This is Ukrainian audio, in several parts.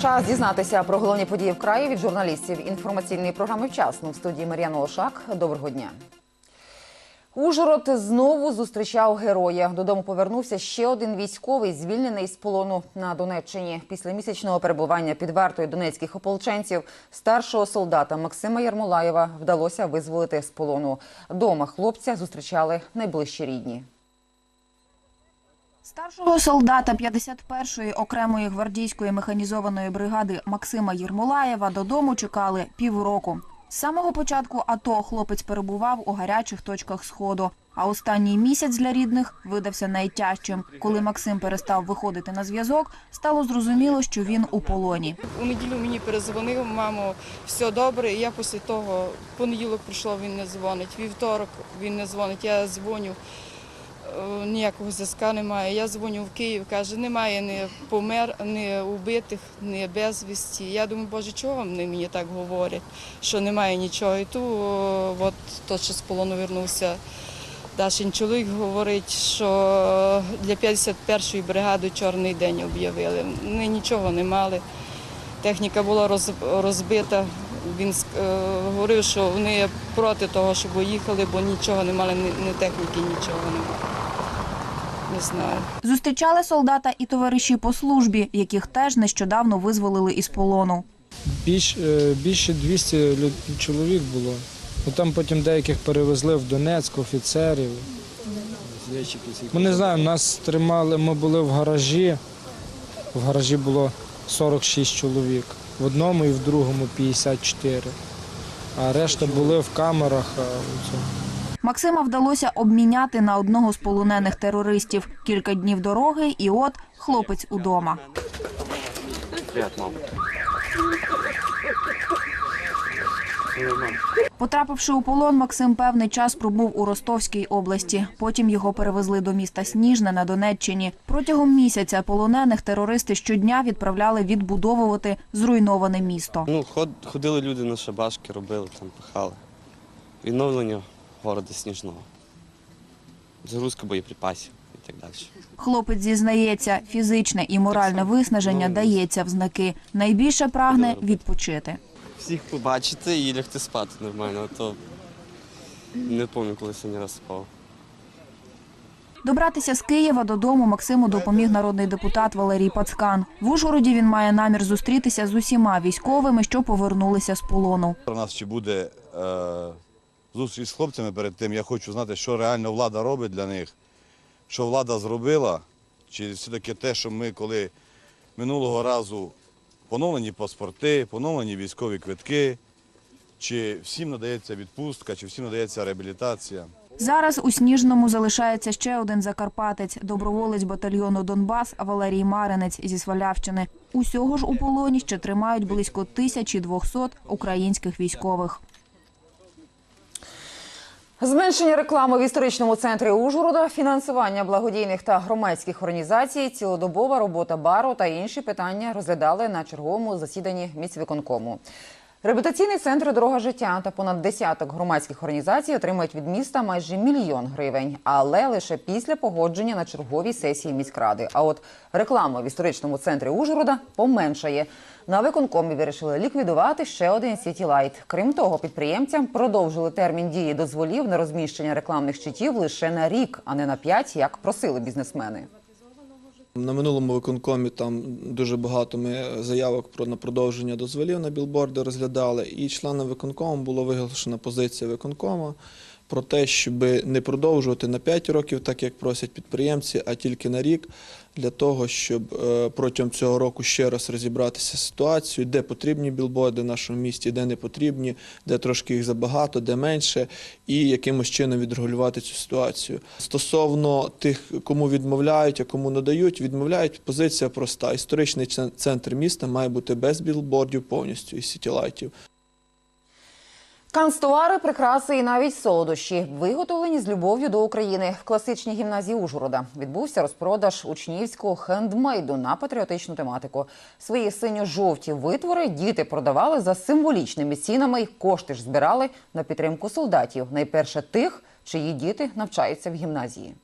Час дізнатися про головні події в краї від журналістів інформаційної програми «Вчасно» в студії Мар'яна Лошак. Доброго дня. Ужгород знову зустрічав героя. Додому повернувся ще один військовий, звільнений з полону на Донеччині. Після місячного перебування під вартою донецьких ополченців старшого солдата Максима Ярмолаєва вдалося визволити з полону. Дома хлопця зустрічали найближчі рідні. Старшого солдата 51-ї окремої гвардійської механізованої бригади Максима Єрмолаєва додому чекали півроку. З самого початку АТО хлопець перебував у гарячих точках сходу. А останній місяць для рідних видався найтяжчим. Коли Максим перестав виходити на зв'язок, стало зрозуміло, що він у полоні. У неділю мені перезвонив, мамо, все добре. Я після того, понеділок прийшов, він не дзвонить. Вівторок він не дзвонить. Я дзвоню, ніякого зв'язка немає. Я дзвоню в Київ, каже, немає ні помер, ні убитих, ні безвісті. Я думаю, боже, чого вони мені так говорять, що немає нічого. І ту, от то, що з полону вернувся. Дашин чоловік говорить, що для 51-ї бригади чорний день об'явили. Вони нічого не мали. Техніка була роз- розбита. Він е, говорив, що вони проти того, щоб їхали, бо нічого не мали, ні техніки, нічого не мали. Не знаю. Зустрічали солдата і товариші по службі, яких теж нещодавно визволили із полону. Більш, е, більше 200 чоловік було. Ну, там потім деяких перевезли в Донецьк, офіцерів. Ми не знаємо, нас тримали, ми були в гаражі. В гаражі було 46 чоловік. В одному і в другому 54. А решта були в камерах. Максима вдалося обміняти на одного з полонених терористів. Кілька днів дороги, і от хлопець удома. Потрапивши у полон, Максим певний час пробув у Ростовській області. Потім його перевезли до міста Сніжне на Донеччині. Протягом місяця полонених терористи щодня відправляли відбудовувати зруйноване місто. Ну, ход, ходили люди на шабашки, робили, там пихали. Відновлення города Сніжного. Загрузка боєприпасів і так далі. Хлопець зізнається, фізичне і моральне виснаження дається в знаки. Найбільше прагне відпочити. Всіх побачити і лягти спати нормально, а то не пам'ятаю, коли останній раз спав. Добратися з Києва додому Максиму допоміг народний депутат Валерій Пацкан. В Ужгороді він має намір зустрітися з усіма військовими, що повернулися з полону. У нас ще буде е, зустріч з хлопцями перед тим. Я хочу знати, що реально влада робить для них, що влада зробила, чи все-таки те, що ми коли минулого разу поновлені паспорти, поновлені військові квитки, чи всім надається відпустка, чи всім надається реабілітація. Зараз у Сніжному залишається ще один закарпатець, доброволець батальйону Донбас Валерій Маринець зі Свалявщини. Усього ж у полоні ще тримають близько 1200 українських військових. Зменшення реклами в історичному центрі Ужгорода, фінансування благодійних та громадських організацій, цілодобова робота бару та інші питання розглядали на черговому засіданні міськвиконкому. Реабілітаційний центр Дорога життя та понад десяток громадських організацій отримають від міста майже мільйон гривень, але лише після погодження на черговій сесії міськради. А от реклама в історичному центрі Ужгорода поменшає. На виконкомі вирішили ліквідувати ще один City Light. Крім того, підприємцям продовжили термін дії дозволів на розміщення рекламних щитів лише на рік, а не на п'ять, як просили бізнесмени. На минулому виконкомі там дуже багато ми заявок про на продовження дозволів на білборди розглядали, і членам виконкому було виголошена позиція виконкома про те, щоб не продовжувати на 5 років, так як просять підприємці, а тільки на рік, для того, щоб е, протягом цього року ще раз розібратися з ситуацією, де потрібні білборди в нашому місті, де не потрібні, де трошки їх забагато, де менше, і якимось чином відрегулювати цю ситуацію. Стосовно тих, кому відмовляють, а кому надають, відмовляють. Позиція проста: історичний центр міста має бути без білбордів повністю і сітілайтів. Канцтовари, прикраси і навіть солодощі виготовлені з любов'ю до України в класичній гімназії Ужгорода. Відбувся розпродаж учнівського хендмейду на патріотичну тематику. Свої синьо-жовті витвори діти продавали за символічними цінами. й Кошти ж збирали на підтримку солдатів. Найперше тих, чиї діти навчаються в гімназії.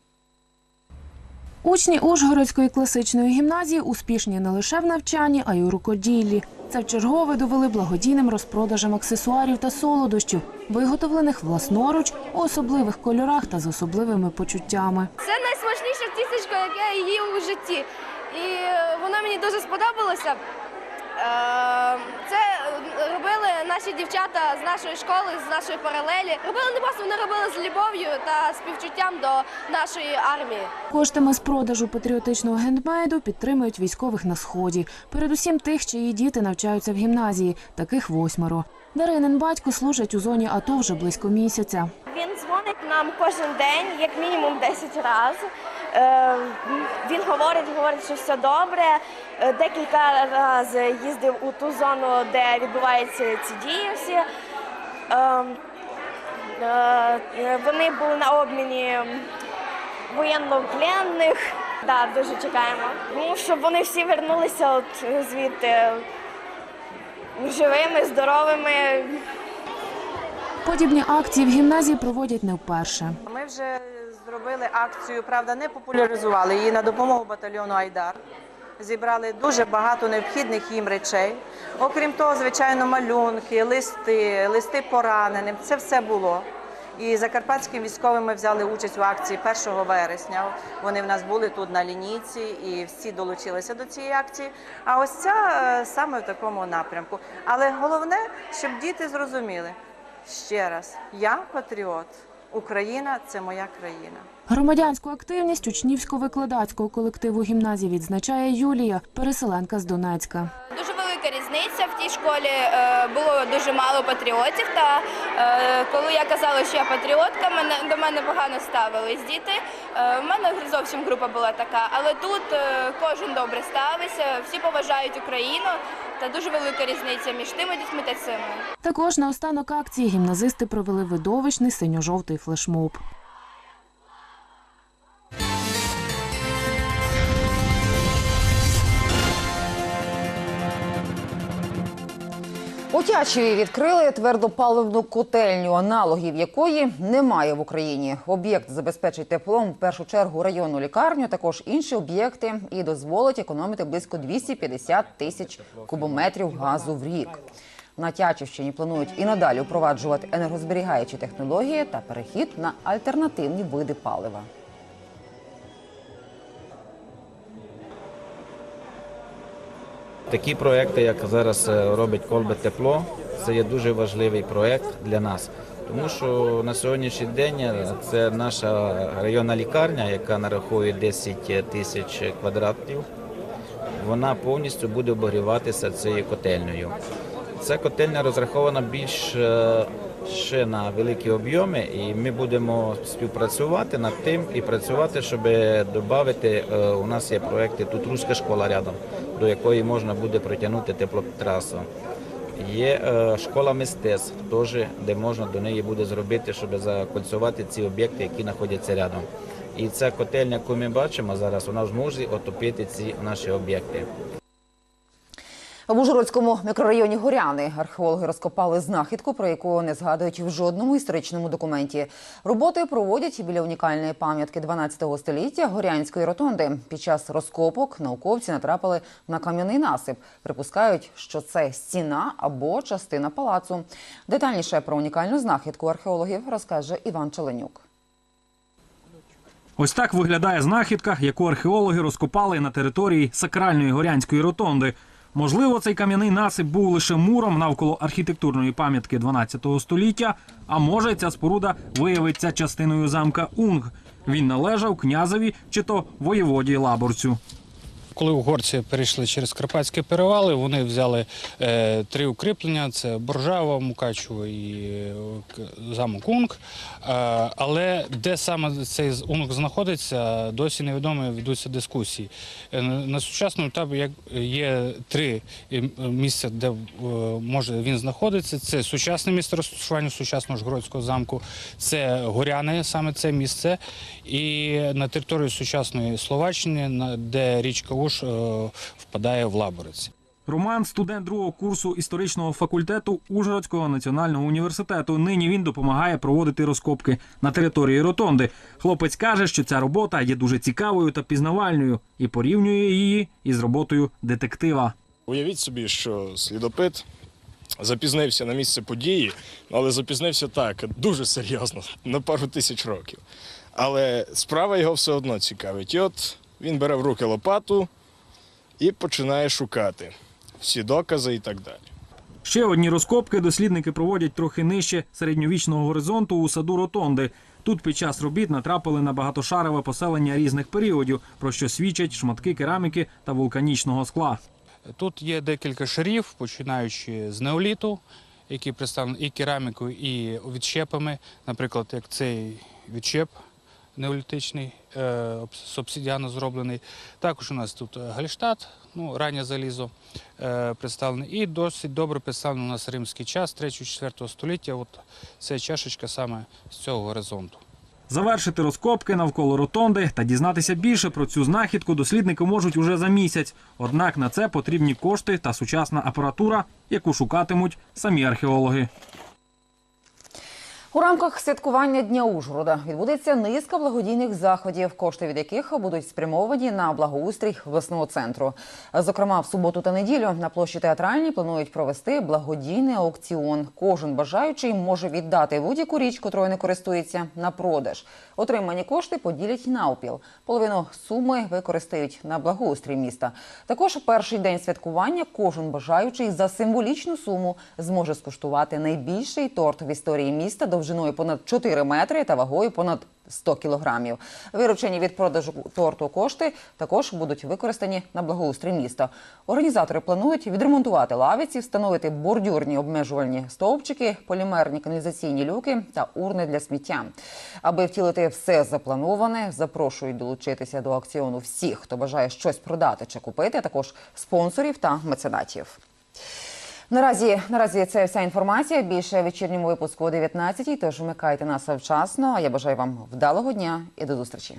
Учні Ужгородської класичної гімназії успішні не лише в навчанні, а й у рукоділлі. Це вчергове довели благодійним розпродажем аксесуарів та солодощів, виготовлених власноруч у особливих кольорах та з особливими почуттями. Це найсмачніша тістечко, яке я їв у житті. І е, воно мені дуже сподобалося. Е, Це е, наші дівчата з нашої школи, з нашої паралелі. Робили не просто, вони робили з любов'ю та співчуттям до нашої армії. Коштами з продажу патріотичного гендмейду підтримують військових на сході, передусім тих, чиї діти навчаються в гімназії, таких восьмеро. Даринин батько служить у зоні АТО вже близько місяця. Він дзвонить нам кожен день, як мінімум 10 разів. Е, Він говорить, говорить, що все добре. Е, Декілька разів їздив у ту зону, де відбуваються ці дії всі. Е, Вони були на обміні воєннопленних. Да, дуже чекаємо. Ну, щоб вони всі вернулися от звідти живими, здоровими. Подібні акції в гімназії проводять не вперше. Ми вже зробили акцію, правда, не популяризували її на допомогу батальйону Айдар. Зібрали дуже багато необхідних їм речей. Окрім того, звичайно, малюнки, листи, листи пораненим. Це все було. І закарпатським військовим ми взяли участь у акції 1 вересня. Вони в нас були тут на лінійці і всі долучилися до цієї акції. А ось ця е, саме в такому напрямку. Але головне, щоб діти зрозуміли ще раз: я патріот. Україна це моя країна. Громадянську активність учнівсько-викладацького колективу гімназії відзначає Юлія, переселенка з Донецька. Дуже велика різниця. В тій школі е, було дуже мало патріотів. Та е, коли я казала, що я патріотка, мене до мене погано ставились діти. Е, в мене зовсім група була така, але тут е, кожен добре ставиться, всі поважають Україну. Та дуже велика різниця між тими дітьми та цими. Також на останок акції гімназисти провели видовищний синьо-жовтий флешмоб. У Тячеві відкрили твердопаливну котельню, аналогів якої немає в Україні. Об'єкт забезпечить теплом в першу чергу районну лікарню, також інші об'єкти і дозволить економити близько 250 тисяч кубометрів газу в рік. На Тячівщині планують і надалі впроваджувати енергозберігаючі технології та перехід на альтернативні види палива. Такі проекти, як зараз е, робить Колбе Тепло, це є дуже важливий проект для нас. Тому що на сьогоднішній день е, це наша районна лікарня, яка нарахує 10 тисяч квадратів. Вона повністю буде обогріватися цією котельнею. Ця котельня розрахована більш е, ще на великі об'єми, і ми будемо співпрацювати над тим і працювати, щоб додати. У нас є проекти тут руська школа рядом, до якої можна буде притягнути теплотрасу. Є е, школа мистецтв, теж, де можна до неї буде зробити, щоб закольцювати ці об'єкти, які знаходяться рядом. І ця котельня, яку ми бачимо зараз, вона зможе отопити ці наші об'єкти. В Ужгородському мікрорайоні Горяни археологи розкопали знахідку, про яку не згадують в жодному історичному документі. Роботи проводять біля унікальної пам'ятки 12 століття Горянської ротонди. Під час розкопок науковці натрапили на кам'яний насип. Припускають, що це стіна або частина палацу. Детальніше про унікальну знахідку археологів розкаже Іван Челенюк. Ось так виглядає знахідка, яку археологи розкопали на території сакральної горянської ротонди. Можливо, цей кам'яний насип був лише муром навколо архітектурної пам'ятки 12 століття, а може ця споруда виявиться частиною замка Унг. Він належав князеві чи то воєводі Лаборцю. Коли угорці перейшли через Карпатські перевали, вони взяли е, три укріплення: це Боржава, Мукачево і е, замок Унг. Е, але де саме цей Унг знаходиться, досі невідомо, ведуться дискусії. На- сучасному етапі є три місця, де може він знаходиться. Це сучасне місце розташування сучасного Жгородського замку, це Горяни, саме це місце, і на території сучасної Словаччини, де річка Уж е, впадає в Лаборець. Роман студент другого курсу історичного факультету Ужгородського національного університету. Нині він допомагає проводити розкопки на території ротонди. Хлопець каже, що ця робота є дуже цікавою та пізнавальною і порівнює її із роботою детектива. Уявіть собі, що слідопит запізнився на місце події, але запізнився так, дуже серйозно, на пару тисяч років. Але справа його все одно цікавить. І от він бере в руки лопату і починає шукати всі докази і так далі. Ще одні розкопки дослідники проводять трохи нижче середньовічного горизонту у саду Ротонди. Тут під час робіт натрапили на багатошарове поселення різних періодів, про що свідчать шматки кераміки та вулканічного скла. Тут є декілька шарів, починаючи з неоліту, які представлені і керамікою, і відщепами. Наприклад, як цей відщеп неолітичний, е, з обсидіану зроблений. Також у нас тут е, гальштат, ну, раннє залізо е, представлене. І досить добре представлений у нас римський час 3-4 століття. От це чашечка саме з цього горизонту. Завершити розкопки навколо ротонди та дізнатися більше про цю знахідку дослідники можуть уже за місяць. Однак на це потрібні кошти та сучасна апаратура, яку шукатимуть самі археологи. У рамках святкування Дня Ужгорода відбудеться низка благодійних заходів, кошти від яких будуть спрямовані на благоустрій обласного центру. Зокрема, в суботу та неділю на площі театральній планують провести благодійний аукціон. Кожен бажаючий може віддати будь-яку річ, котрою не користується, на продаж. Отримані кошти поділять навпіл. Половину суми використають на благоустрій міста. Також перший день святкування кожен бажаючий за символічну суму зможе скуштувати найбільший торт в історії міста довжиною понад 4 метри та вагою понад 100 кілограмів. Виручені від продажу торту кошти також будуть використані на благоустрій міста. Організатори планують відремонтувати лавиці, встановити бордюрні обмежувальні стовпчики, полімерні каналізаційні люки та урни для сміття. Аби втілити все заплановане, запрошують долучитися до акціону всіх, хто бажає щось продати чи купити, а також спонсорів та меценатів. Наразі наразі це вся інформація. Більше в вечірньому випуску о 19-й, Тож вмикайте нас вчасно. Я бажаю вам вдалого дня і до зустрічі.